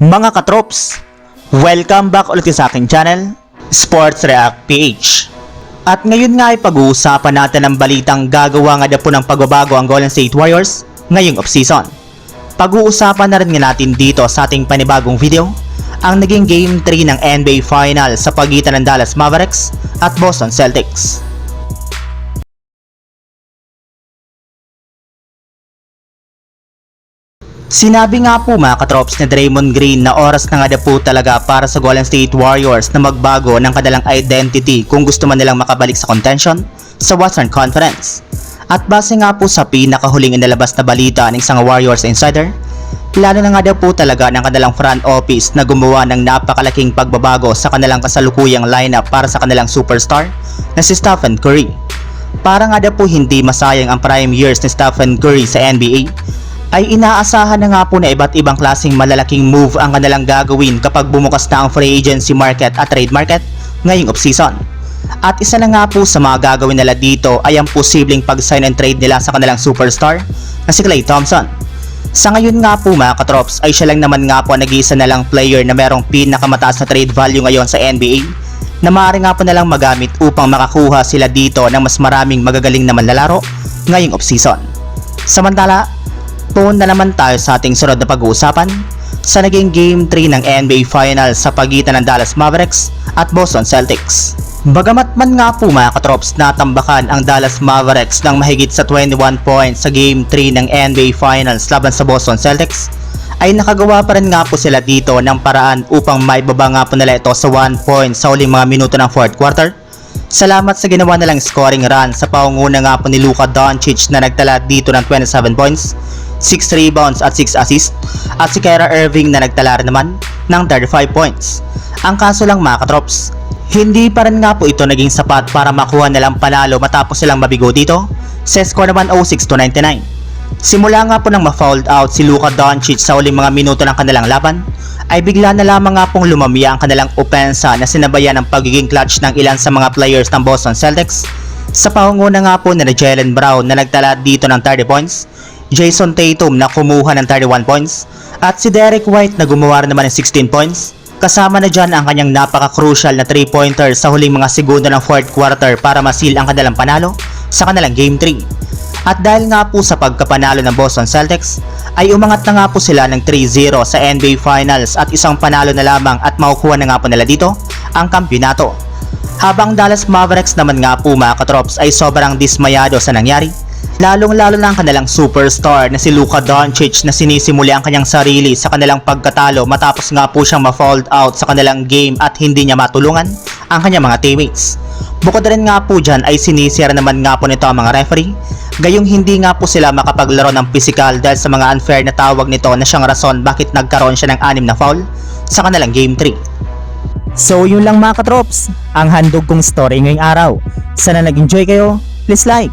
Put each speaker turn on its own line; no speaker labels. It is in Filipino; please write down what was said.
Mga katrops, welcome back ulit sa aking channel, Sports React PH. At ngayon nga ay pag-uusapan natin ang balitang gagawa nga po ng pagbabago ang Golden State Warriors ngayong offseason. Pag-uusapan na rin nga natin dito sa ating panibagong video ang naging Game 3 ng NBA Final sa pagitan ng Dallas Mavericks at Boston Celtics. Sinabi nga po mga katrops ni Draymond Green na oras na nga po talaga para sa Golden State Warriors na magbago ng kanilang identity kung gusto man nilang makabalik sa contention sa Western Conference. At base nga po sa pinakahuling inalabas na balita ng isang Warriors insider, plano na nga daw po talaga ng kanilang front office na gumawa ng napakalaking pagbabago sa kanilang kasalukuyang lineup para sa kanilang superstar na si Stephen Curry. Para nga daw po hindi masayang ang prime years ni Stephen Curry sa NBA, ay inaasahan na nga po na iba't ibang klaseng malalaking move ang kanilang gagawin kapag bumukas na ang free agency market at trade market ngayong offseason. At isa na nga po sa mga gagawin nila dito ay ang posibleng pag-sign and trade nila sa kanilang superstar na si Klay Thompson. Sa ngayon nga po mga katrops ay siya lang naman nga po ang nag-iisa na lang player na merong pinakamataas na trade value ngayon sa NBA na maaari nga po nalang magamit upang makakuha sila dito ng mas maraming magagaling na manlalaro ngayong offseason. Samantala, Tuon na naman tayo sa ating sunod na pag-uusapan sa naging Game 3 ng NBA Finals sa pagitan ng Dallas Mavericks at Boston Celtics. Bagamat man nga po mga katrops natambakan ang Dallas Mavericks ng mahigit sa 21 points sa Game 3 ng NBA Finals laban sa Boston Celtics, ay nakagawa pa rin nga po sila dito ng paraan upang maibaba nga po nila ito sa 1 point sa huling mga minuto ng fourth quarter. Salamat sa ginawa nilang scoring run sa paunguna nga po ni Luka Doncic na nagtala dito ng 27 points 6 rebounds at 6 assists at si Kyra Irving na nagtala naman ng 35 points. Ang kaso lang mga katrops, hindi pa rin nga po ito naging sapat para makuha nilang panalo matapos silang mabigo dito sa score naman 06 to 99. Simula nga po nang ma-fouled out si Luka Doncic sa uling mga minuto ng kanilang laban, ay bigla na lamang nga pong lumamya ang kanilang opensa na sinabayan ng pagiging clutch ng ilan sa mga players ng Boston Celtics sa pangunguna nga po ni Jalen Brown na nagtala dito ng 30 points Jason Tatum na kumuha ng 31 points at si Derek White na gumawa naman ng 16 points. Kasama na dyan ang kanyang napaka-crucial na 3-pointer sa huling mga segundo ng fourth quarter para masil ang kanilang panalo sa kanilang Game 3. At dahil nga po sa pagkapanalo ng Boston Celtics, ay umangat na nga po sila ng 3-0 sa NBA Finals at isang panalo na lamang at makukuha na nga po nila dito ang kampyonato. Habang Dallas Mavericks naman nga po mga katrops ay sobrang dismayado sa nangyari Lalong-lalo na ang kanilang superstar na si Luka Doncic na sinisimuli ang kanyang sarili sa kanilang pagkatalo matapos nga po siyang ma-fouled out sa kanilang game at hindi niya matulungan ang kanyang mga teammates. Bukod rin nga po dyan ay sinisira naman nga po nito ang mga referee gayong hindi nga po sila makapaglaro ng physical dahil sa mga unfair na tawag nito na siyang rason bakit nagkaroon siya ng anim na foul sa kanilang game 3.
So yun lang mga katrops, ang handog kong story ngayong araw. Sana nag-enjoy kayo, please like